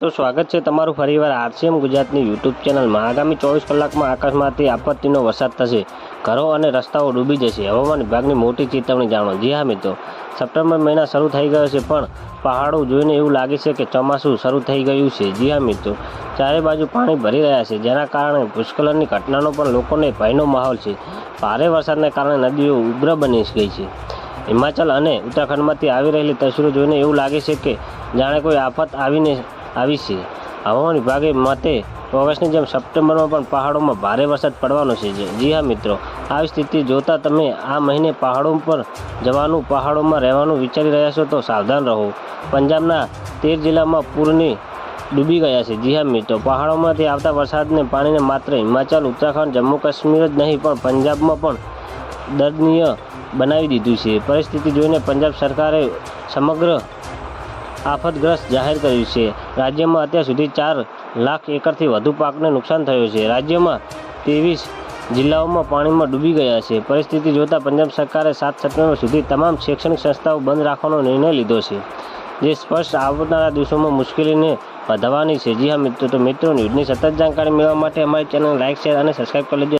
તો સ્વાગત છે તમારું ફરીવાર આરસીએમ ગુજરાતની યુટ્યુબ ચેનલમાં. આગામી ચોવીસ કલાકમાં આકાશમાંથી આપત્તિનો વરસાદ થશે. ઘરો અને રસ્તાઓ ડૂબી જશે. હવામાન વિભાગની મોટી ચેતવણી જાણો. જી હા મિત્રો, સપ્ટેમ્બર મહિના શરૂ થઈ ગયો છે, પણ પહાડો જોઈને એવું લાગે છે કે ચોમાસું શરૂ થઈ ગયું છે. જી હા મિત્રો, ચારે બાજુ પાણી ભરી રહ્યા છે. જેના કારણે ભૂસ્ખલનની ઘટનાનો પણ લોકોને ભયનો માહોલ છે. ભારે વરસાદને કારણે નદીઓ ઉગ્ર બની ગઈ છે. હિમાચલ અને ઉત્તરાખંડમાંથી આવી રહેલી તસવીરો જોઈને એવું લાગે છે કે જાણે કોઈ આફત આવીને આવી છે. હવામાન વિભાગે મતે ઓગસ્ટની જેમ સપ્ટેમ્બરમાં પણ પહાડોમાં ભારે વરસાદ પડવાનો છે. જી હા, મિત્રો. આવી સ્થિતિ જોતાં તમે આ મહિને પહાડો પર જવાનું, પહાડોમાં રહેવાનું વિચારી રહ્યા છો તો સાવધાન રહો. પંજાબના તેર જિલ્લામાં પૂરની ડૂબી ગયા છે. જી હા, મિત્રો. પહાડોમાંથી આવતા વરસાદને પાણીને માત્ર હિમાચલ, ઉત્તરાખંડ જમ્મુ કાશ્મીર જ નહીં, પણ પંજાબમાં પણ દર્દનીય બનાવી દીધું છે. પરિસ્થિતિ જોઈને પંજાબ સરકારે સમગ્ર આફતગ્રસ્ત જાહેર કર્યું છે. રાજ્યમાં અત્યાર સુધી ચાર લાખ એકરથી વધુ પાકને નુકસાન થયું છે. રાજ્યમાં ત્રેવીસ જિલ્લાઓમાં પાણીમાં ડૂબી ગયા છે. પરિસ્થિતિ જોતાં પંજાબ સરકારે સાત સપ્ટેમ્બર સુધી તમામ શૈક્ષણિક સંસ્થાઓ બંધ રાખવાનો નિર્ણય લીધો છે. જે સ્પષ્ટ આવનારા દિવસોમાં મુશ્કેલીને વધારવાની છે. જી હા મિત્રો, તો મિત્રો, ન્યૂઝની સતત જાણકારી મેળવવા માટે અમારી ચેનલ લાઇક શેર અને સબસ્ક્રાઈબ કરી લેજો.